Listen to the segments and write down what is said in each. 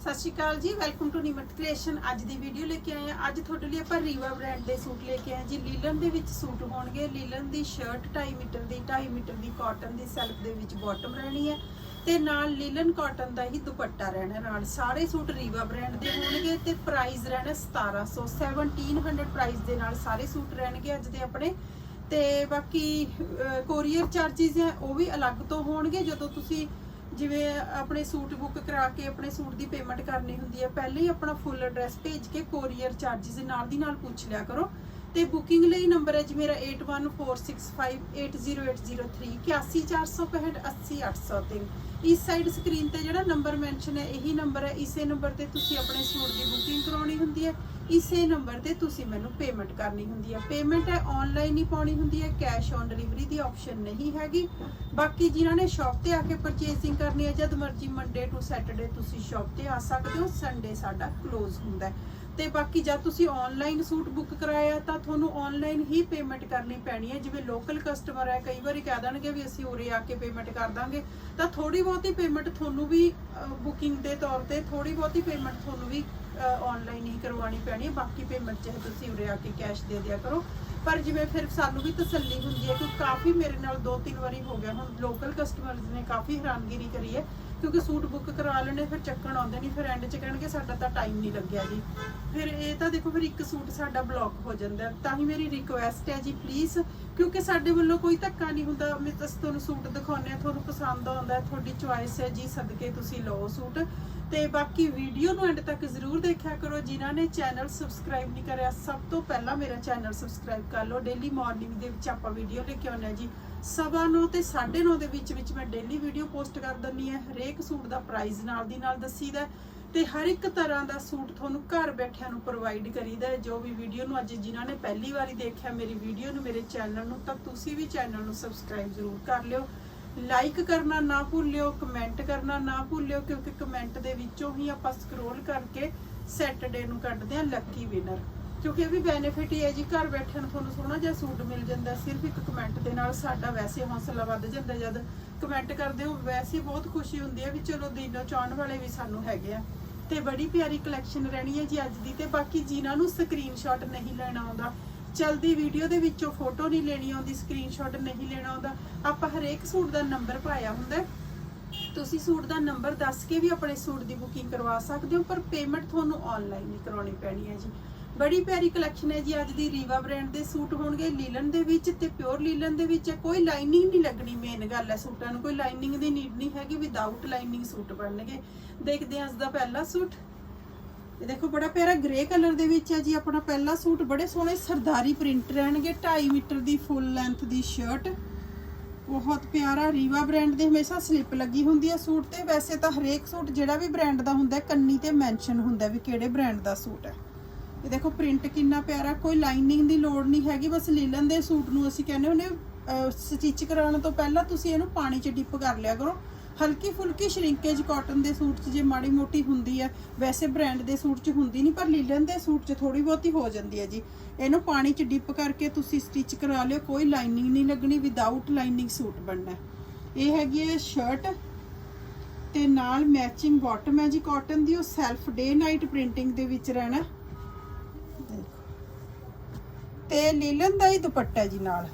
ਸਤਿ ਸ਼੍ਰੀ ਅਕਾਲ ਜੀ welcome to ਨਿਮਤ creation ਅੱਜ ਦੀ ਵੀਡੀਓ ਲੈ ਕੇ ਆਏ ਹਾਂ। ਅੱਜ ਤੁਹਾਡੇ ਲਈ ਆਪਾਂ ਰੀਵਾ ਬ੍ਰਾਂਡ ਦੇ ਸੂਟ ਲੈ ਕੇ ਆਏ ਜੀ। ਲੀਲਨ ਦੇ ਵਿੱਚ ਸੂਟ ਹੋਣਗੇ। ਲੀਲਨ ਦੀ ਸ਼ਰਟ 2.5 ਮੀਟਰ ਦੀ 2.5 ਮੀਟਰ ਦੀ ਕਾਟਨ ਦੀ ਸੈਲਫ ਦੇ ਵਿੱਚ ਬਾਟਮ ਰਹਿਣੀ ਹੈ। ਤੇ ਨਾਲ ਲੀਲਨ ਕਾਟਨ ਦਾ ਹੀ ਦੁਪੱਟਾ ਰਹਿਣਾ ਨਾਲ ਸਾਰੇ ਸੂਟ ਰੀਵਾ ਬ੍ਰਾਂਡ ਦੇ ਹੋਣਗੇ ਤੇ ਪ੍ਰਾਈਸ ਰਹਿਣਾ 1700 1700 ਪ੍ਰਾਈਸ ਦੇ ਨਾਲ ਸਾਰੇ ਸੂਟ ਰਹਿਣਗੇ ਅੱਜ ਦੇ ਆਪਣੇ। ਤੇ ਬਾਕੀ ਕੋਰੀਅਰ ਚਾਰजेस ਹੈ, ਉਹ ਵੀ ਅਲੱਗ ਤੋਂ ਹੋਣਗੇ। ਜਦੋਂ ਤੁਸੀਂ ਜਿਵੇਂ ਆਪਣੇ ਸੂਟ ਬੁੱਕ ਕਰਾ ਕੇ ਆਪਣੇ ਸੂਟ ਦੀ ਪੇਮੈਂਟ ਕਰਨੀ ਹੁੰਦੀ ਹੈ, ਪਹਿਲੇ ਹੀ ਆਪਣਾ ਫੁੱਲ ਐਡਰੈਸ ਭੇਜ ਕੇ ਕੋਰੀਅਰ ਚਾਰजेस ਨਾਲ ਦੀ ਨਾਲ ਪੁੱਛ ਲਿਆ ਕਰੋ। ਤੇ ਬੁਕਿੰਗ ਲਈ ਨੰਬਰ ਹੈ ਜੀ ਮੇਰਾ 8146580803 81465 80803 ਇਸ ਸਾਈਡ ਸਕਰੀਨ ਤੇ ਜਿਹੜਾ ਨੰਬਰ ਮੈਂਸ਼ਨ ਹੈ, ਇਹੀ ਨੰਬਰ ਹੈ। ਇਸੇ ਨੰਬਰ ਤੇ ਤੁਸੀਂ ਆਪਣੇ ਸੂਟ ਦੀ ਬੁਕਿੰਗ ਕਰਾਉਣੀ ਹੁੰਦੀ ਹੈ। ਇਸੇ ਨੰਬਰ ਤੇ ਤੁਸੀਂ ਮੈਨੂੰ ਪੇਮੈਂਟ ਕਰਨੀ ਹੁੰਦੀ ਹੈ ਪੇਮੈਂਟ ਹੈ ਆਨਲਾਈਨ ਹੀ ਪਾਉਣੀ ਹੁੰਦੀ ਹੈ ਕੈਸ਼ ਔਨ ਡਿਲੀਵਰੀ ਦੀ ਆਪਸ਼ਨ ਨਹੀਂ ਹੈਗੀ। ਬਾਕੀ ਜਿਨ੍ਹਾਂ ਨੇ ਸ਼ਾਪ ਤੇ ਆ ਕੇ ਪਰਚੇਸਿੰਗ ਕਰਨੀ ਹੈ ਜਦ ਮਰਜ਼ੀ ਮੰਡੇ ਟੂ ਸੈਟਰਡੇ ਤੁਸੀਂ ਸ਼ਾਪ ਤੇ ਆ ਸਕਦੇ ਹੋ ਸੰਡੇ ਸਾਡਾ ਕਲੋਜ਼ ਹੁੰਦਾ ਹੈ। ਤੇ ਬਾਕੀ ਜਦ ਤੁਸੀਂ ਆਨਲਾਈਨ ਸੂਟ ਬੁੱਕ ਕਰਾਇਆ ਤਾਂ ਤੁਹਾਨੂੰ ਆਨਲਾਈਨ ਹੀ ਪੇਮੈਂਟ ਕਰਨੀ ਪੈਣੀ ਹੈ। ਜਿਵੇਂ ਲੋਕਲ ਕਸਟਮਰ ਹੈ, ਕਈ ਵਾਰੀ ਕਹਿ ਦੇਣਗੇ ਵੀ ਅਸੀਂ ਉਰੇ ਆ ਕੇ ਪੇਮੈਂਟ ਕਰ ਦਾਂਗੇ। ਤਾਂ ਥੋੜੀ ਬਹੁਤੀ ਪੇਮੈਂਟ ਤੁਹਾਨੂੰ ਵੀ ਬੁਕਿੰਗ ਦੇ ਤੌਰ ਤੇ ਥੋੜੀ ਬਹੁਤੀ ਪੇਮੈਂਟ ਤੁਹਾਨੂੰ ਵੀ ਆਨਲਾਈਨ ਹੀ ਕਰਵਾਉਣੀ ਪੈਣੀ ਹੈ। ਬਾਕੀ ਪੇਮੈਂਟ ਚਾਹੇ ਤੁਸੀਂ ਉਰੇ ਆ ਕੇ ਕੈਸ਼ ਦੇ ਦਿਆ ਕਰੋ। ਪਰ ਜਿਵੇਂ ਫਿਰ ਸਾਨੂੰ ਵੀ ਤਸੱਲੀ ਹੁੰਦੀ ਹੈ ਕਿ ਕਾਫੀ ਮੇਰੇ ਨਾਲ ਦੋ ਤਿੰਨ ਵਾਰੀ ਹੋ ਗਿਆ। ਹੁਣ ਲੋਕਲ ਕਸਟਮਰਸ ਨੇ ਕਾਫੀ ਹੈਰਾਨਗੀ ਕਰੀ ਹੈ ਕਿਉਂਕਿ ਸੂਟ ਬੁੱਕ ਕਰਾ ਲੈਣੇ, ਫਿਰ ਚੱਕਣ ਆਉਂਦੇ ਨਹੀਂ ਫਿਰ ਐਂਡ 'ਚ ਕਹਿਣਗੇ ਸਾਡਾ ਤਾਂ ਟਾਈਮ ਨਹੀਂ ਲੱਗਿਆ ਜੀ ਫਿਰ ਇਹ ਤਾਂ ਦੇਖੋ, ਫਿਰ ਇੱਕ ਸੂਟ ਸਾਡਾ ਬਲੌਕ ਹੋ ਜਾਂਦਾ ਹੈ। ਤਾਂ ਹੀ ਮੇਰੀ ਰਿਕੁਐਸਟ ਹੈ ਜੀ ਪਲੀਜ਼ ਕਿਉਂਕਿ ਸਾਡੇ ਵੱਲੋਂ ਕੋਈ ਧੱਕਾ ਨਹੀਂ ਹੁੰਦਾ। ਮੈਂ ਤਾਂ ਤੁਹਾਨੂੰ ਸੂਟ ਦਿਖਾਉਂਦੇ ਆ ਤੁਹਾਨੂੰ ਪਸੰਦ ਆਉਂਦਾ ਤੁਹਾਡੀ ਚੁਆਇਸ ਹੈ, ਜੀ ਸਦਕੇ ਤੁਸੀਂ ਲਓ ਸੂਟ। ਤੇ ਬਾਕੀ ਵੀਡੀਓ ਨੂੰ ਐਂਡ ਤੱਕ ਜ਼ਰੂਰ ਦੇਖਿਆ ਕਰੋ, ਜਿਨ੍ਹਾਂ ਨੇ ਚੈਨਲ ਸਬਸਕ੍ਰਾਈਬ ਨਹੀਂ ਕਰਿਆ, ਸਭ ਤੋਂ ਪਹਿਲਾਂ ਮੇਰਾ ਚੈਨਲ ਸਬਸਕ੍ਰਾਈਬ ਕਰ ਲਓ। ਡੇਲੀ ਮਾਰਨਿੰਗ ਦੇ ਵਿੱਚ ਆਪਾਂ ਵੀਡੀਓ ਲੈ ਕੇ ਆਉਂਦੇ ਹਾਂ ਜੀ। ਸਵਾ ਨੌ ਤੇ 9:30 ਦੇ ਵਿੱਚ ਵਿੱਚ ਮੈਂ ਡੇਲੀ ਵੀਡੀਓ ਪੋਸਟ ਕਰ ਦਿੰਨੀ ਹੈ। ਹਰੇਕ ਸੂਟ ਦਾ ਪ੍ਰਾਈਸ ਨਾਲ ਦੀ ਨਾਲ ਦੱਸੀਦਾ ਹੈ। ਤੇ ਹਰ ਇੱਕ ਤਰ੍ਹਾਂ ਦਾ ਸੂਟ ਤੁਹਾਨੂੰ ਘਰ ਬੈਠਿਆਂ ਨੂੰ ਪ੍ਰੋਵਾਈਡ ਕਰੀਦਾ ਹੈ। ਜੋ ਵੀ ਵੀਡੀਓ ਨੂੰ ਅੱਜ ਜਿਨ੍ਹਾਂ ਨੇ ਪਹਿਲੀ ਵਾਰੀ ਦੇਖਿਆ ਮੇਰੀ ਵੀਡੀਓ ਨੂੰ, ਮੇਰੇ ਚੈਨਲ ਨੂੰ, ਤਾਂ ਤੁਸੀਂ ਵੀ ਚੈਨਲ ਨੂੰ ਸਬਸਕ੍ਰਾਈਬ ਜ਼ਰੂਰ ਕਰ ਲਿਓ। ਲਾਈਕ ਕਰਨਾ ਨਾ ਭੁੱਲਿਓ ਕਮੈਂਟ ਕਰਨਾ ਨਾ ਭੁੱਲਿਓ, ਕਿਉਂਕਿ ਕਮੈਂਟ ਦੇ ਵਿੱਚੋਂ ਹੀ ਆਪਾਂ ਸਕਰੋਲ ਕਰਕੇ ਸੈਟਰਡੇ ਨੂੰ ਕੱਢਦੇ ਆ ਲੱਕੀ ਵਿਨਰ ਕਿਉਂਕਿ ਇਹ ਵੀ ਬੈਨੀਫਿਟ ਹੀ ਹੈ ਜੀ, ਘਰ ਬੈਠਿਆਂ ਨੂੰ ਤੁਹਾਨੂੰ ਸੋਹਣਾ ਜਿਹਾ ਸੂਟ ਮਿਲ ਜਾਂਦਾ, ਸਿਰਫ ਇੱਕ ਕਮੈਂਟ ਦੇ ਨਾਲ ਸਾਡਾ ਵੈਸੇ ਹੌਸਲਾ ਵੱਧ ਜਾਂਦਾ। ਜਦ ਕਮੈਂਟ ਕਰਦੇ ਹੋ, ਵੈਸੇ ਬਹੁਤ ਖੁਸ਼ੀ ਹੁੰਦੀ ਹੈ ਵੀ ਚਲੋ ਦਿਲੋਂ ਚਾਹਣ ਵਾਲੇ ਵੀ ਸਾਨੂੰ ਹੈਗੇ ਆ। ਤੇ ਬੜੀ ਪਿਆਰੀ ਕਲੈਕਸ਼ਨ ਰਹਿਣੀ ਹੈ ਜੀ ਅੱਜ ਦੀ ਤੇ ਬਾਕੀ ਜਿਨ੍ਹਾਂ ਨੂੰ ਸਕਰੀਨਸ਼ਾਟ ਨਹੀਂ ਲੈਣਾ ਆਉਂਦਾ, ਚਲਦੀ ਵੀਡੀਓ ਦੇ ਵਿੱਚੋਂ ਫੋਟੋ ਨਹੀਂ ਲੈਣੀ ਆਉਂਦੀ ਸਕਰੀਨਸ਼ਾਟ ਨਹੀਂ ਲੈਣਾ ਆਉਂਦਾ, ਆਪਾਂ ਹਰੇਕ ਸੂਟ ਦਾ ਨੰਬਰ ਪਾਇਆ ਹੁੰਦਾ ਤੁਸੀਂ ਸੂਟ ਦਾ ਨੰਬਰ ਦੱਸ ਕੇ ਵੀ ਆਪਣੇ ਸੂਟ ਦੀ ਬੁਕਿੰਗ ਕਰਵਾ ਸਕਦੇ ਹੋ, ਪਰ ਪੇਮੈਂਟ ਤੁਹਾਨੂੰ ਆਨਲਾਈਨ ਹੀ ਕਰਾਉਣੀ ਪੈਣੀ ਹੈ ਜੀ। ਬੜੀ ਪਿਆਰੀ ਕਲੈਕਸ਼ਨ ਹੈ ਜੀ, ਅੱਜ ਦੀ ਰੀਵਾ ਬ੍ਰਾਂਡ ਦੇ ਸੂਟ ਹੋਣਗੇ ਲੀਲਨ ਦੇ ਵਿੱਚ ਤੇ ਪਿਓਰ ਲੀਲਨ ਦੇ ਵਿੱਚ। ਹੈ। ਕੋਈ ਲਾਈਨਿੰਗ ਨਹੀਂ ਲੱਗਣੀ ਮੇਨ ਗੱਲ ਹੈ ਸੂਟਾਂ ਨੂੰ, ਕੋਈ ਲਾਈਨਿੰਗ ਦੀ ਨੀਡ ਨਹੀਂ ਹੈਗੀ ਵਿਦਆਊਟ ਲਾਈਨਿੰਗ ਸੂਟ ਬਣਨਗੇ। ਦੇਖਦੇ ਹਾਂ ਅੱਜ ਦਾ ਪਹਿਲਾ ਸੂਟ। ਇਹ ਦੇਖੋ, ਬੜਾ ਪਿਆਰਾ ਗ੍ਰੇ ਕਲਰ ਦੇ ਵਿੱਚ ਹੈ ਜੀ, ਆਪਣਾ ਪਹਿਲਾ ਸੂਟ। ਬੜੇ ਸੋਹਣੇ ਸਰਦਾਰੀ ਪ੍ਰਿੰਟ ਰਹਿਣਗੇ 2.5 ਮੀਟਰ ਦੀ ਫੁੱਲ ਲੈਂਥ ਦੀ ਸ਼ਰਟ ਬਹੁਤ ਪਿਆਰਾ ਰੀਵਾ ਬ੍ਰਾਂਡ ਦੇ ਹਮੇਸ਼ਾ ਸਲਿੱਪ ਲੱਗੀ ਹੁੰਦੀ ਹੈ ਸੂਟ ਤੇ। ਵੈਸੇ ਤਾਂ ਹਰੇਕ ਸੂਟ ਜਿਹੜਾ ਵੀ ਬ੍ਰਾਂਡ ਦਾ ਹੁੰਦਾ ਕੰਨੀ ਤੇ ਮੈਂਸ਼ਨ ਹੁੰਦਾ ਵੀ ਕਿਹੜੇ ਬ੍ਰਾਂਡ ਦਾ ਸੂਟ ਹੈ। ਇਹ ਦੇਖੋ ਪ੍ਰਿੰਟ ਕਿੰਨਾ ਪਿਆਰਾ, ਕੋਈ ਲਾਈਨਿੰਗ ਦੀ ਲੋੜ ਨਹੀਂ ਹੈਗੀ, ਬਸ ਲੀਲਨ ਦੇ ਸੂਟ ਨੂੰ ਅਸੀਂ ਕਹਿੰਦੇ ਹੁੰਦੇ ਸਟਿਚ ਕਰਾਉਣ ਤੋਂ ਪਹਿਲਾਂ ਤੁਸੀਂ ਇਹਨੂੰ ਪਾਣੀ 'ਚ ਡਿਪ ਕਰ ਲਿਆ ਕਰੋ। ਹਲਕੀ ਫੁਲਕੀ ਸ਼ਰਿੰਕੇਜ ਕਾਟਨ ਦੇ ਸੂਟ 'ਚ ਜੇ ਮਾੜੀ ਮੋਟੀ ਹੁੰਦੀ ਹੈ, ਵੈਸੇ ਬ੍ਰਾਂਡ ਦੇ ਸੂਟ 'ਚ ਹੁੰਦੀ ਨਹੀਂ, ਪਰ ਲੀਲਨ ਦੇ ਸੂਟ 'ਚ ਥੋੜੀ ਬਹੁਤੀ ਹੋ ਜਾਂਦੀ ਹੈ ਜੀ। ਇਹਨੂੰ ਪਾਣੀ 'ਚ ਡਿਪ ਕਰਕੇ ਤੁਸੀਂ ਸਟਿਚ ਕਰਾ ਲਿਓ, ਕੋਈ ਲਾਈਨਿੰਗ ਨਹੀਂ ਲੱਗਣੀ ਵਿਦਆਊਟ ਲਾਈਨਿੰਗ ਸੂਟ ਬਣਨਾ ਇਹ ਹੈਗੀ ਹੈ ਸ਼ਰਟ ਤੇ ਨਾਲ ਮੈਚਿੰਗ ਬਾਟਮ ਹੈ ਜੀ ਕਾਟਨ ਦੀ, ਉਹ ਸੈਲਫ ਡੇ ਨਾਈਟ ਪ੍ਰਿੰਟਿੰਗ ਦੇ ਵਿੱਚ ਰਹਿਣਾ ਤੇ ਲੀਲਨ ਦਾ ਹੀ ਦੁਪੱਟਾ ਜੀ ਨਾਲ।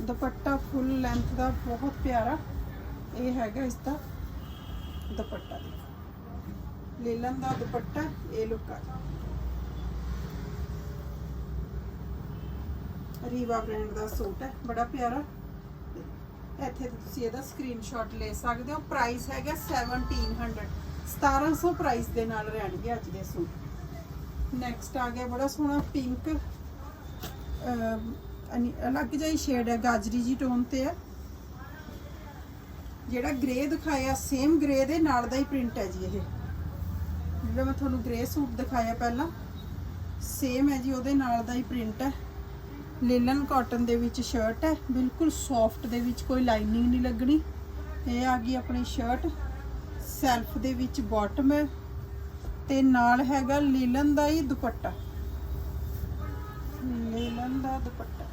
ਦੁਪੱਟਾ ਫੁੱਲ ਲੈਂਥ ਦਾ, ਬਹੁਤ ਪਿਆਰਾ। ਇਹ ਹੈਗਾ ਇਸ ਦਾ ਦੁਪੱਟਾ ਦੇਖੋ ਲੀਲਨ ਦਾ ਦੁਪੱਟਾ, ਇਹ ਲੁੱਕ ਆ ਰੀਵਾ ਬ੍ਰਾਂਡ ਦਾ ਸੂਟ ਹੈ, ਬੜਾ ਪਿਆਰਾ। ਇੱਥੇ ਤੁਸੀਂ ਇਹਦਾ ਸਕਰੀਨਸ਼ਾਟ ਲੈ ਸਕਦੇ ਹੋ। ਪ੍ਰਾਈਸ ਹੈਗਾ 1700 1700 ਪ੍ਰਾਈਸ ਦੇ ਨਾਲ ਰਹਿਣਗੇ ਅੱਜ ਦੇ ਸੂਟ। ਨੈਕਸਟ ਆ ਗਿਆ ਬੜਾ ਸੋਹਣਾ ਪਿੰਕ ਅਲੱਗ ਜਿਹਾ ਸ਼ੇਡ ਹੈ, ਗਾਜਰੀ ਜੀ ਟੋਨ ਤੇ ਹੈ। ਜਿਹੜਾ ਗ੍ਰੇ ਦਿਖਾਇਆ ਸੇਮ ਗ੍ਰੇ ਦੇ ਨਾਲ ਦਾ ਹੀ ਪ੍ਰਿੰਟ ਹੈ ਜੀ ਇਹ। ਜਿਹੜਾ ਮੈਂ ਤੁਹਾਨੂੰ ਗ੍ਰੇ ਸੂਟ ਦਿਖਾਇਆ ਪਹਿਲਾਂ ਸੇਮ ਹੈ ਜੀ, ਉਹਦੇ ਨਾਲ ਦਾ ਹੀ ਪ੍ਰਿੰਟ ਹੈ। ਲੇਲਨ ਕਾਟਨ ਦੇ ਵਿੱਚ ਸ਼ਰਟ ਹੈ, ਬਿਲਕੁਲ ਸੌਫਟ ਦੇ ਵਿੱਚ ਕੋਈ ਲਾਈਨਿੰਗ ਨਹੀਂ ਲੱਗਣੀ। ਇਹ ਆ ਗਈ ਆਪਣੀ ਸ਼ਰਟ ਸੈਲਫ ਦੇ ਵਿੱਚ ਬਾਟਮ ਹੈ। ਤੇ ਨਾਲ ਹੈਗਾ ਲੀਲਨ ਦਾ ਹੀ ਦੁਪੱਟਾ। ਲੀਲਨ ਦਾ ਦੁਪੱਟਾ।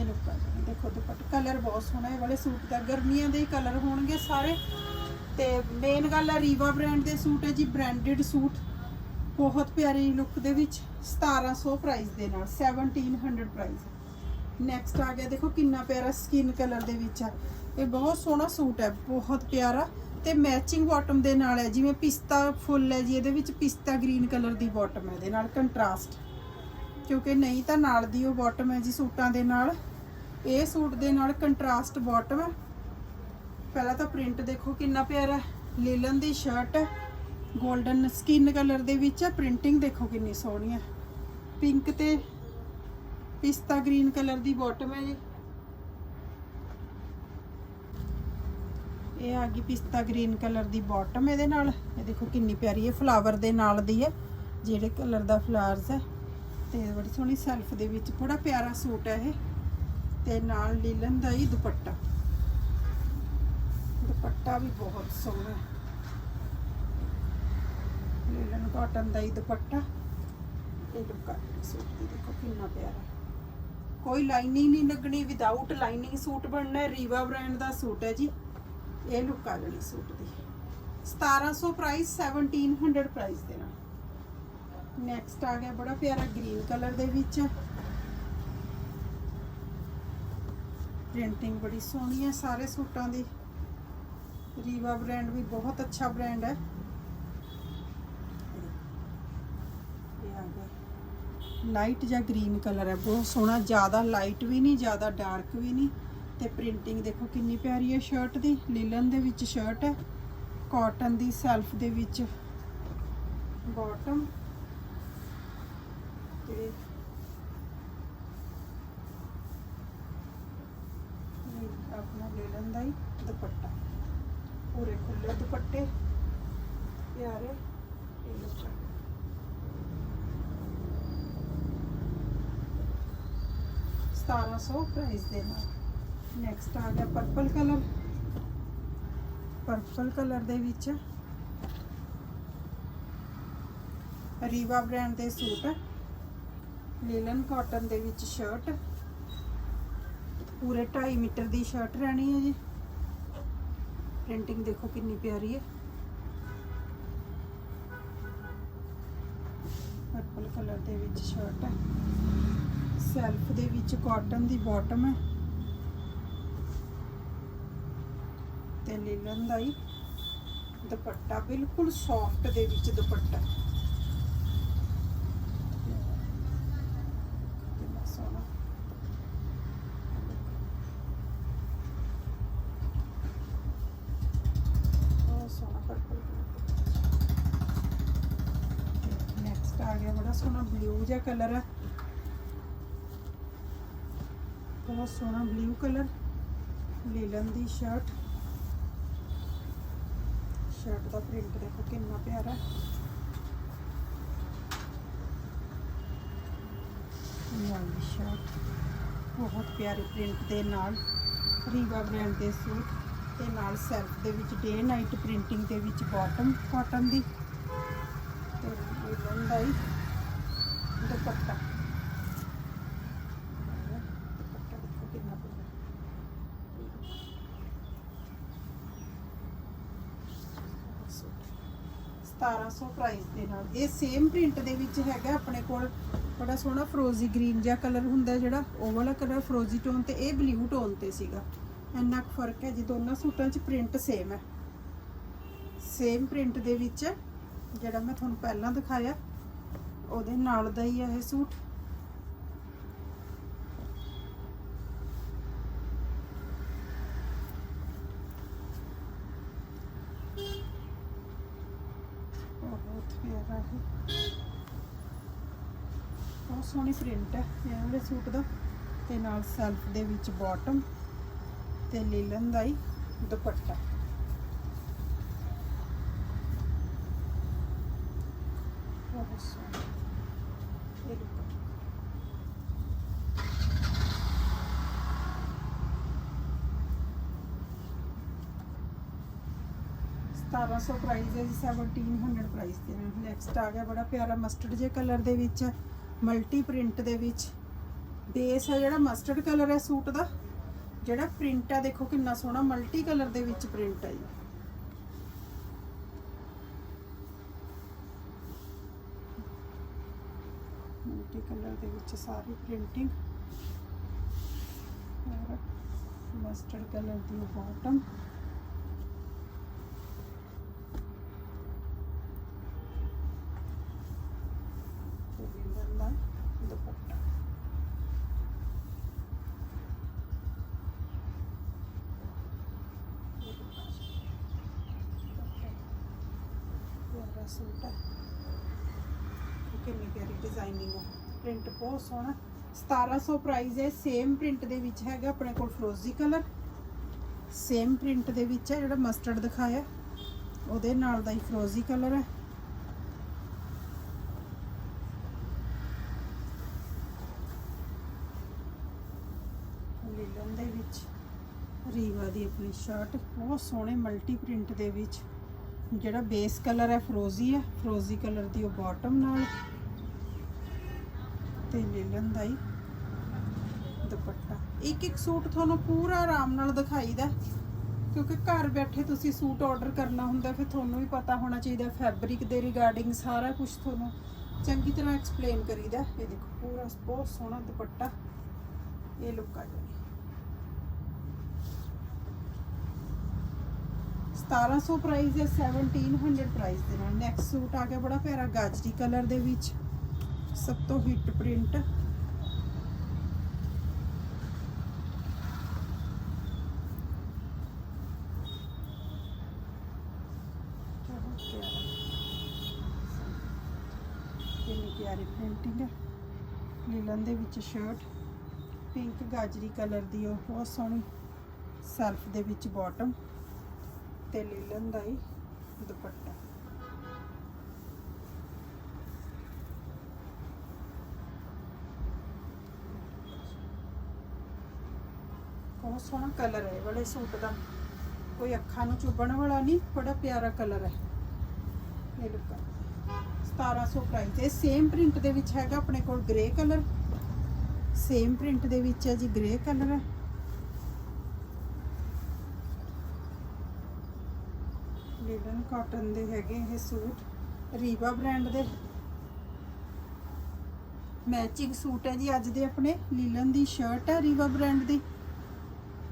ਇਹ ਲੁੱਕ ਦੇਖੋ ਦੁਪੱਟਾ, ਕਲਰ ਬਹੁਤ ਸੋਹਣਾ ਇਹ ਵਾਲੇ ਸੂਟ ਦਾ ਗਰਮੀਆਂ ਦੇ ਹੀ ਕਲਰ ਹੋਣਗੇ ਸਾਰੇ। ਤੇ ਮੇਨ ਗੱਲ ਹੈ ਰੀਵਾ ਬ੍ਰਾਂਡ ਦੇ ਸੂਟ ਹੈ ਜੀ ਬ੍ਰਾਂਡਡ ਸੂਟ। ਬਹੁਤ ਪਿਆਰੀ ਲੁੱਕ ਦੇ ਵਿੱਚ 1700 ਪ੍ਰਾਈਸ ਦੇ ਨਾਲ 1700 ਪ੍ਰਾਈਸ ਨੈਕਸਟ ਆ ਗਿਆ, ਦੇਖੋ ਕਿੰਨਾ ਪਿਆਰਾ ਸਕਿਨ ਕਲਰ ਦੇ ਵਿੱਚ ਆ। ਇਹ ਬਹੁਤ ਸੋਹਣਾ ਸੂਟ ਹੈ, ਬਹੁਤ ਪਿਆਰਾ। ਤੇ ਮੈਚਿੰਗ ਬਾਟਮ ਦੇ ਨਾਲ ਹੈ, ਜਿਵੇਂ ਪਿਸਤਾ ਫੁੱਲ ਹੈ ਜੀ, ਇਹਦੇ ਵਿੱਚ ਪਿਸਤਾ ਗ੍ਰੀਨ ਕਲਰ ਦੀ ਬਾਟਮ ਹੈ, ਇਹਦੇ ਨਾਲ ਕੰਟਰਾਸਟ ਕਿਉਂਕਿ ਨਹੀਂ ਤਾਂ ਨਾਲ ਦੀ ਉਹ ਬਾਟਮ ਹੈ ਜੀ ਸੂਟਾਂ ਦੇ ਨਾਲ। ਇਹ ਸੂਟ ਦੇ ਨਾਲ ਕੰਟਰਾਸਟ ਬਾਟਮ ਪਹਿਲਾਂ ਤਾਂ ਪ੍ਰਿੰਟ ਦੇਖੋ ਕਿੰਨਾ ਪਿਆਰਾ ਲੀਲਨ ਦੀ ਸ਼ਰਟ ਹੈ 골ਡਨ ਸਕਿਨ ਕਲਰ ਦੇ ਵਿੱਚ ਪ੍ਰਿੰਟਿੰਗ ਦੇਖੋ ਕਿੰਨੀ ਸੋਹਣੀ ਹੈ। ਪਿੰਕ ਤੇ ਪਿਸਤਾ ਗ੍ਰੀਨ ਕਲਰ ਦੀ ਬਾਟਮ ਹੈ ਜੀ। ਇਹ ਆ ਗਈ ਪਿਸਤਾ ਗ੍ਰੀਨ ਕਲਰ ਦੀ ਬਾਟਮ ਇਹਦੇ ਨਾਲ। ਇਹ ਦੇਖੋ ਕਿੰਨੀ ਪਿਆਰੀ ਹੈ ਫਲਾਵਰ ਦੇ ਨਾਲ ਦੀ ਹੈ, ਜਿਹੜੇ ਕਲਰ ਦਾ ਫਲਾਵਰਸ ਹੈ। ਤੇ ਬੜੀ ਸੋਹਣੀ ਸੈਲਫ ਦੇ ਵਿੱਚ ਬੜਾ ਪਿਆਰਾ ਸੂਟ ਹੈ ਇਹ। ਤੇ ਨਾਲ ਲੀਲਨ ਦਾ ਹੀ ਦੁਪੱਟਾ। ਦੁਪੱਟਾ ਵੀ ਬਹੁਤ ਸੋਹਣਾ ਹੈ। ਲੀਲਨ ਕਾਟਨ ਦਾ ਹੀ ਦੁਪੱਟਾ। ਇਹ ਲੁੱਕ ਸੂਟ ਦੀ, ਦੇਖੋ ਕਿੰਨਾ ਪਿਆਰਾ ਕੋਈ ਲਾਈਨਿੰਗ ਨਹੀਂ ਲੱਗਣੀ ਵਿਦਆਊਟ ਲਾਈਨਿੰਗ ਸੂਟ ਬਣਨਾ ਹੈ। ਰੀਵਾ ਬ੍ਰਾਂਡ ਦਾ ਸੂਟ ਹੈ ਜੀ। ਇਹ ਲੁੱਕ ਆ ਜਣੀ ਸੂਟ ਦੀ। 1700 ਪ੍ਰਾਈਸ 1700 ਪ੍ਰਾਈਸ ਦੇ ਨਾਲ। ਨੈਕਸਟ ਆ ਗਿਆ ਬੜਾ ਪਿਆਰਾ ਗ੍ਰੀਨ ਕਲਰ ਦੇ ਵਿੱਚ। ਪ੍ਰਿੰਟਿੰਗ ਬੜੀ ਸੋਹਣੀ ਹੈ ਸਾਰੇ ਸੂਟਾਂ ਦੀ। ਰੀਵਾ ਬ੍ਰਾਂਡ ਵੀ ਬਹੁਤ ਅੱਛਾ ਬ੍ਰਾਂਡ ਹੈ। ਲਾਈਟ ਜਾਂ ਗ੍ਰੀਨ ਕਲਰ ਹੈ, ਬਹੁਤ ਸੋਹਣਾ, ਜ਼ਿਆਦਾ ਲਾਈਟ ਵੀ ਨਹੀਂ, ਜ਼ਿਆਦਾ ਡਾਰਕ ਵੀ ਨਹੀਂ। ਤੇ ਪ੍ਰਿੰਟਿੰਗ ਦੇਖੋ ਕਿੰਨੀ ਪਿਆਰੀ ਹੈ। ਸ਼ਰਟ ਦੀ, ਲੀਲਨ ਦੇ ਵਿੱਚ ਸ਼ਰਟ ਹੈ। ਕਾਟਨ ਦੀ ਸੈਲਫ ਦੇ ਵਿੱਚ ਬਾਟਮ ਤੇ ਆਪਣਾ ਲੀਲਨ ਦਾ ਹੀ ਦੁਪੱਟਾ। ਪੂਰੇ ਖੁੱਲੇ ਦੁਪੱਟੇ। ਪਿਆਰੇ ਇਹ ਲੋ ਸਤਾਰਾਂ ਸੌ ਪ੍ਰਾਈਸ ਦੇ ਨਾਲ। ਨੈਕਸਟ ਆ ਗਿਆ ਪਰਪਲ ਕਲਰ ਪਰਪਲ ਕਲਰ ਦੇ ਵਿੱਚ ਰੀਵਾ ਬ੍ਰਾਂਡ ਦੇ ਸੂਟ ਲੀਲਨ ਕਾਟਨ ਦੇ ਵਿੱਚ ਸ਼ਰਟ ਪੂਰੇ 2.5 ਮੀਟਰ ਦੀ ਸ਼ਰਟ ਰਹਿਣੀ ਹੈ ਜੀ। ਪ੍ਰਿੰਟਿੰਗ ਦੇਖੋ ਕਿੰਨੀ ਪਿਆਰੀ ਹੈ। ਪਰਪਲ ਕਲਰ ਦੇ ਵਿੱਚ ਸ਼ਰਟ ਹੈ। ਸੈਲਫ ਦੇ ਵਿੱਚ ਕਾਟਨ ਦੀ ਬਾਟਮ ਹੈ। ਤੇ ਲੀਲਨ ਦਾ ਹੀ ਦੁਪੱਟਾ, ਬਿਲਕੁਲ ਸੌਫਟ ਦੇ ਵਿੱਚ ਦੁਪੱਟਾ। ਸੋਹਣਾ ਬਹੁਤ ਸੋਹਣਾ ਆ ਗਿਆ ਬੜਾ ਸੋਹਣਾ ਬਲੂ ਜਿਹਾ ਕਲਰ ਹੈ ਬਹੁਤ ਸੋਹਣਾ ਬਲੂ ਕਲਰ ਲੀਲਨ ਦੀ ਸ਼ਰਟ ਸ਼ਰਟ ਦਾ ਪ੍ਰਿੰਟ ਦੇਖੋ ਕਿੰਨਾ ਪਿਆਰਾ ਵਾਲੀ ਸ਼ਰਟ ਬਹੁਤ ਪਿਆਰੇ ਪ੍ਰਿੰਟ ਦੇ ਨਾਲ, ਰੀਵਾ ਬ੍ਰਾਂਡ ਦੇ ਸੂਟ ਤੇ ਨਾਲ ਸੈਲਫ ਦੇ ਵਿੱਚ ਡੇ ਨਾਈਟ ਪ੍ਰਿੰਟਿੰਗ ਦੇ ਵਿੱਚ ਬਾਟਮ ਕਾਟਨ ਦੀ ਤੇ ਲੀਲਨ ਦੁਪੱਟਾ ਦੇਖੋ ਕਿੰਨਾ ਪਿਆਰਾ 1700 ਪ੍ਰਾਈਸ ਦੇ ਨਾਲ। ਇਹ ਸੇਮ ਪ੍ਰਿੰਟ ਦੇ ਵਿੱਚ ਹੈਗਾ ਆਪਣੇ ਕੋਲ ਬੜਾ ਸੋਹਣਾ ਫਰੋਜ਼ੀ ਗ੍ਰੀਨ ਜਿਹਾ ਕਲਰ ਹੁੰਦਾ ਜਿਹੜਾ, ਉਹ ਵਾਲਾ ਕਲਰ ਫਰੋਜ਼ੀ ਟੋਨ ਤੇ ਇਹ ਬਲੂ ਟੋਨ ਤੇ ਸੀਗਾ। ਇੰਨਾ ਕੁ ਫ਼ਰਕ ਹੈ ਜੀ, ਦੋਨਾਂ ਸੂਟਾਂ 'ਚ ਪ੍ਰਿੰਟ ਸੇਮ ਹੈ। ਸੇਮ ਪ੍ਰਿੰਟ ਦੇ ਵਿੱਚ ਜਿਹੜਾ ਮੈਂ ਤੁਹਾਨੂੰ ਪਹਿਲਾਂ ਦਿਖਾਇਆ, ਉਹਦੇ ਨਾਲ ਦਾ ਹੀ ਹੈ ਇਹ ਸੂਟ ਬਹੁਤ ਪਿਆਰਾ ਹੈ ਬਹੁਤ ਸੋਹਣੀ ਪ੍ਰਿੰਟ ਹੈ, ਇਹ ਵਾਲੇ ਸੂਟ ਦਾ। ਤੇ ਨਾਲ ਸੈਲਫ ਦੇ ਵਿੱਚ ਬਾਟਮ ਤੇ ਲੀਲਨ ਦਾ ਹੀ ਦੁਪੱਟਾ। ਬਹੁਤ ਸੋਹਣਾ। ਇਹ ਦੇਖੋ ਸਤਾਰਾਂ ਸੌ ਪ੍ਰਾਈਸ ਹੈ ਜੀ 1700 ਪ੍ਰਾਈਸ ਤੇ। ਨੈਕਸਟ ਆ ਗਿਆ, ਬੜਾ ਪਿਆਰਾ ਮਸਟਰਡ ਜੇ ਕਲਰ ਦੇ ਵਿੱਚ। ਮਲਟੀ ਪ੍ਰਿੰਟ ਦੇ ਵਿੱਚ। ਬੇਸ ਹੈ ਜਿਹੜਾ ਮਸਟਰਡ ਕਲਰ ਹੈ ਸੂਟ ਦਾ। ਜਿਹੜਾ ਪ੍ਰਿੰਟ ਹੈ ਦੇਖੋ ਕਿੰਨਾ ਸੋਹਣਾ ਮਲਟੀ ਕਲਰ ਦੇ ਵਿੱਚ ਪ੍ਰਿੰਟ ਹੈ ਜੀ। ਮਲਟੀ ਕਲਰ ਦੇ ਵਿੱਚ ਸਾਰੀ ਪ੍ਰਿੰਟਿੰਗ ਮਸਟਰਡ ਕਲਰ ਦੀ ਬਾਟਮ ਪ੍ਰਿੰਟ ਬਹੁਤ ਸੋਹਣਾ। 1700 ਪ੍ਰਾਈਸ ਹੈ ਸੇਮ ਪ੍ਰਿੰਟ ਦੇ ਵਿੱਚ ਹੈਗਾ ਆਪਣੇ ਕੋਲ ਫਰੋਜ਼ੀ ਕਲਰ ਸੇਮ ਪ੍ਰਿੰਟ ਦੇ ਵਿੱਚ ਹੈ, ਜਿਹੜਾ ਮਸਟਰਡ ਦਿਖਾਇਆ। ਉਹਦੇ ਨਾਲ ਦਾ ਹੀ ਫਰੋਜ਼ੀ ਕਲਰ ਹੈ। ਲੀਲਨ ਦੇ ਵਿੱਚ, ਰੀਵਾ ਦੀ ਆਪਣੀ ਸ਼ਰਟ ਬਹੁਤ ਸੋਹਣੇ ਮਲਟੀ ਪ੍ਰਿੰਟ ਦੇ ਵਿੱਚ। ਜਿਹੜਾ ਬੇਸ ਕਲਰ ਹੈ ਫਰੋਜ਼ੀ ਹੈ। ਫਰੋਜ਼ੀ ਕਲਰ ਦੀ ਉਹ ਬਾਟਮ ਨਾਲ। ਤੇ ਲੀਲਨ ਦਾ ਹੀ ਦੁਪੱਟਾ। ਇੱਕ ਇੱਕ ਸੂਟ ਤੁਹਾਨੂੰ ਪੂਰਾ ਆਰਾਮ ਨਾਲ ਦਿਖਾਈਦਾ। ਕਿਉਂਕਿ ਘਰ ਬੈਠੇ ਤੁਸੀਂ ਸੂਟ ਆਰਡਰ ਕਰਨਾ ਹੁੰਦਾ, ਫਿਰ ਤੁਹਾਨੂੰ ਵੀ ਪਤਾ ਹੋਣਾ ਚਾਹੀਦਾ ਫੈਬਰਿਕ ਦੇ ਰਿਗਾਰਡਿੰਗ ਸਾਰਾ ਕੁਝ ਤੁਹਾਨੂੰ ਚੰਗੀ ਤਰ੍ਹਾਂ ਐਕਸਪਲੇਨ ਕਰੀਦਾ। ਇਹ ਦੇਖੋ, ਪੂਰਾ ਬਹੁਤ ਸੋਹਣਾ ਦੁਪੱਟਾ। ਇਹ ਲੁੱਕ ਆ ਜਾਣੀ। 1700 ਪ੍ਰਾਈਸ ਹੈ 1700 ਪ੍ਰਾਈਸ ਦੇ ਨਾਲ। ਨੈਕਸਟ ਸੂਟ ਆ ਗਿਆ ਬੜਾ ਪਿਆਰਾ, ਗਾਜਰੀ ਕਲਰ ਦੇ ਵਿੱਚ। ਸਭ ਤੋਂ ਹਿੱਟ ਪ੍ਰਿੰਟ। ਕਿੰਨੀ ਪਿਆਰੀ ਪ੍ਰਿੰਟਿੰਗ ਹੈ। ਲੀਲਨ ਦੇ ਵਿੱਚ ਸ਼ਰਟ ਪਿੰਕ ਗਾਜਰੀ ਕਲਰ ਦੀ ਉਹ ਬਹੁਤ ਸੋਹਣੀ ਸੈਲਫ ਦੇ ਵਿੱਚ ਬਾਟਮ ਤੇ ਲੀਲਨ ਦਾ ਹੀ ਦੁਪੱਟਾ। ਬਹੁਤ ਸੋਹਣਾ ਕਲਰ ਹੈ, ਬੜੇ ਸੂਟ ਦਾ। ਕੋਈ ਅੱਖਾਂ ਨੂੰ ਚੁੱਭਣ ਵਾਲਾ ਨਹੀਂ, ਬੜਾ ਪਿਆਰਾ ਕਲਰ ਹੈ। ਇਹ ਲੁੱਕ 1700 ਪ੍ਰਾਈਸ ਹੈ। ਸੇਮ ਪ੍ਰਿੰਟ ਦੇ ਵਿੱਚ ਹੈਗਾ ਆਪਣੇ ਕੋਲ ਗ੍ਰੇ ਕਲਰ ਸੇਮ ਪ੍ਰਿੰਟ ਦੇ ਵਿੱਚ ਹੈ ਜੀ ਗ੍ਰੇ ਕਲਰ ਹੈ ਲਿਨਨ ਕਾਟਨ ਦੇ ਹੈਗੇ ਇਹ ਸੂਟ। ਰੀਵਾ ਬ੍ਰਾਂਡ ਦੇ। ਮੈਚਿੰਗ ਸੂਟ ਹੈ ਜੀ ਅੱਜ ਦੇ ਆਪਣੇ। ਲੀਲਨ ਦੀ ਸ਼ਰਟ ਹੈ ਰੀਵਾ ਬ੍ਰਾਂਡ ਦੀ।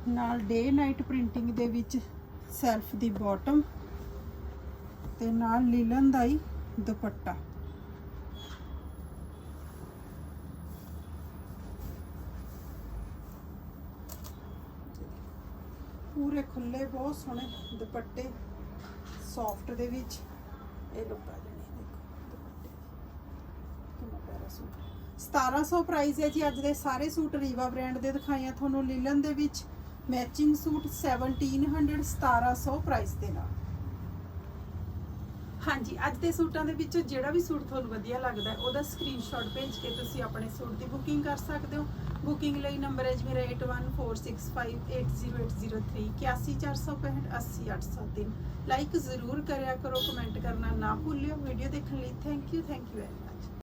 ਨਾਲ ਡੇ ਨਾਈਟ ਪ੍ਰਿੰਟਿੰਗ ਦੇ ਵਿੱਚ ਸੈਲਫ ਦੀ ਬਾਟਮ ਤੇ ਨਾਲ ਲੀਲਨ ਦਾ ਹੀ ਦੁਪੱਟਾ। ਪੂਰੇ ਖੁੱਲੇ ਬਹੁਤ ਸੋਹਣੇ ਦੁਪੱਟੇ ਸੌਫਟ ਦੇ ਵਿੱਚ। ਇਹ ਲੁੱਕ ਆ ਜਾਣੀ ਹੈ, ਦੇਖੋ ਦੁਪੱਟੇ। ਕਿੰਨਾ ਪਿਆਰਾ ਸੂਟ 1700 ਪ੍ਰਾਈਸ ਹੈ ਜੀ ਅੱਜ ਦੇ ਸਾਰੇ ਸੂਟ ਰੀਵਾ ਬ੍ਰਾਂਡ ਦੇ ਦਿਖਾਈਆਂ ਤੁਹਾਨੂੰ ਲੀਲਨ ਦੇ ਵਿੱਚ ਮੈਚਿੰਗ ਸੂਟ 1700 1700 ਪ੍ਰਾਈਸ ਦੇ ਨਾਲ। ਹਾਂਜੀ, ਅੱਜ ਦੇ ਸੂਟਾਂ ਦੇ ਵਿੱਚੋਂ ਜਿਹੜਾ ਵੀ ਸੂਟ ਤੁਹਾਨੂੰ ਵਧੀਆ ਲੱਗਦਾ ਉਹਦਾ ਸਕਰੀਨਸ਼ਾਟ ਭੇਜ ਕੇ ਤੁਸੀਂ ਆਪਣੇ ਸੂਟ ਦੀ ਬੁਕਿੰਗ ਕਰ ਸਕਦੇ ਹੋ। ਬੁਕਿੰਗ ਲਈ ਨੰਬਰ ਹੈ ਜੀ ਮੇਰਾ 8146580803 81465 ਲਾਈਕ ਜ਼ਰੂਰ ਕਰਿਆ ਕਰੋ ਕਮੈਂਟ ਕਰਨਾ ਨਾ ਭੁੱਲਿਓ। ਵੀਡੀਓ ਦੇਖਣ ਲਈ thank you thank you very